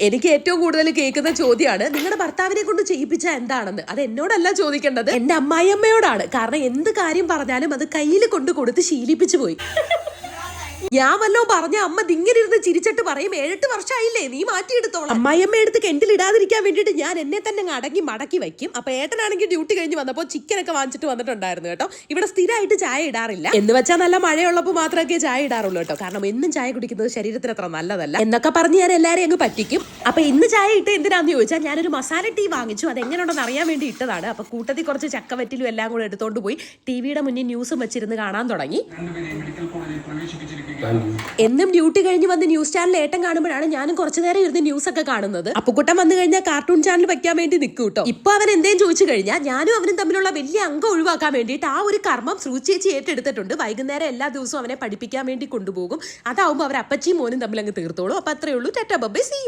എനിക്ക് ഏറ്റവും കൂടുതൽ കേൾക്കുന്ന ചോദ്യമാണ് നിങ്ങളുടെ ഭർത്താവിനെ കൊണ്ട് ചെയ്യിപ്പിച്ച എന്താണെന്ന്? അത് എന്നോടല്ല ചോദിക്കേണ്ടത്. എന്റെ അമ്മായിയമ്മയോടാണ്. കാരണം എന്ത് കാര്യം പറഞ്ഞാലും അത് കയ്യിൽ കൊണ്ട് കൊടുത്ത് ശീലിപ്പിച്ചു പോയി. ഞാൻ വല്ലോ പറഞ്ഞ അമ്മ ദിങ്ങനെ ഇരുന്ന് ചിരിച്ചിട്ട് പറയും ഏഴെട്ട് വർഷമായില്ലേ നീ മാറ്റിയെടുത്തോളാം അമ്മയമ്മ എടുത്ത് കെണ്ടിലിടാതിരിക്കാൻ വേണ്ടിയിട്ട് ഞാൻ എന്നെ തന്നെ അങ്ങ് അടങ്ങി മടക്കി വയ്ക്കും. അപ്പൊ ഏട്ടനാണെങ്കിൽ ഡ്യൂട്ടി കഴിഞ്ഞ് വന്നപ്പോൾ ചിക്കൻ ഒക്കെ വാങ്ങിച്ചിട്ട് വന്നിട്ടുണ്ടായിരുന്നു കേട്ടോ. ഇവിടെ സ്ഥിരമായിട്ട് ചായ ഇടാറില്ല. എന്ന് വെച്ചാൽ നല്ല മഴയുള്ളപ്പോൾ മാത്രമൊക്കെ ചായ ഇടാറുള്ളൂ കേട്ടോ. കാരണം എന്നും ചായ കുടിക്കുന്നത് ശരീരത്തിന് അത്ര നല്ലതല്ല. എന്നൊക്കെ പറഞ്ഞ് ഞാൻ എല്ലാവരെയും അങ്ങ് പറ്റിക്കും. അപ്പൊ ഇന്ന് ചായ ഇട്ട് എന്തിനാന്ന് ചോദിച്ചാൽ ഞാനൊരു മസാല ടീ വാങ്ങിച്ചു. അത് എങ്ങനെയുണ്ടെന്ന് അറിയാൻ വേണ്ടി ഇട്ടതാണ്. അപ്പൊ കൂട്ടത്തിൽ കുറച്ച് ചക്കവറ്റിലും എല്ലാം കൂടെ എടുത്തോണ്ട് പോയി. ടി വിയുടെ മുന്നിൽ ന്യൂസും വെച്ചിരുന്ന് കാണാൻ തുടങ്ങി. എന്നും ഡ്യൂട്ടി കഴിഞ്ഞ് വന്ന് ന്യൂസ് ചാനൽ ഏട്ടം കാണുമ്പോഴാണ് ഞാനും കുറച്ചു നേരം ഇരുന്ന് ന്യൂസ് ഒക്കെ കാണുന്നത്. അപ്പുക്കുട്ടൻ വന്നു കഴിഞ്ഞാൽ കാർട്ടൂൺ ചാനൽ വെക്കാൻ വേണ്ടി നിൽക്കും കേട്ടോ. ഇപ്പൊ അവൻ എന്തേലും ചോദിച്ചു കഴിഞ്ഞാൽ ഞാനും അവനും തമ്മിലുള്ള വലിയ അംഗം ഒഴിവാക്കാൻ വേണ്ടിയിട്ട് ആ ഒരു കർമ്മം സൂചേച്ചി ഏറ്റെടുത്തിട്ടുണ്ട്. വൈകുന്നേരം എല്ലാ ദിവസവും അവനെ പഠിപ്പിക്കാൻ വേണ്ടി കൊണ്ടുപോകും. അതാവുമ്പോൾ അവർ അപ്പച്ചിയും മോനും തമ്മിൽ അങ്ങ് തീർത്തോളൂ. അപ്പൊ അത്രേ ഉള്ളൂ. ടെറ്റ ബബ്ബെ സി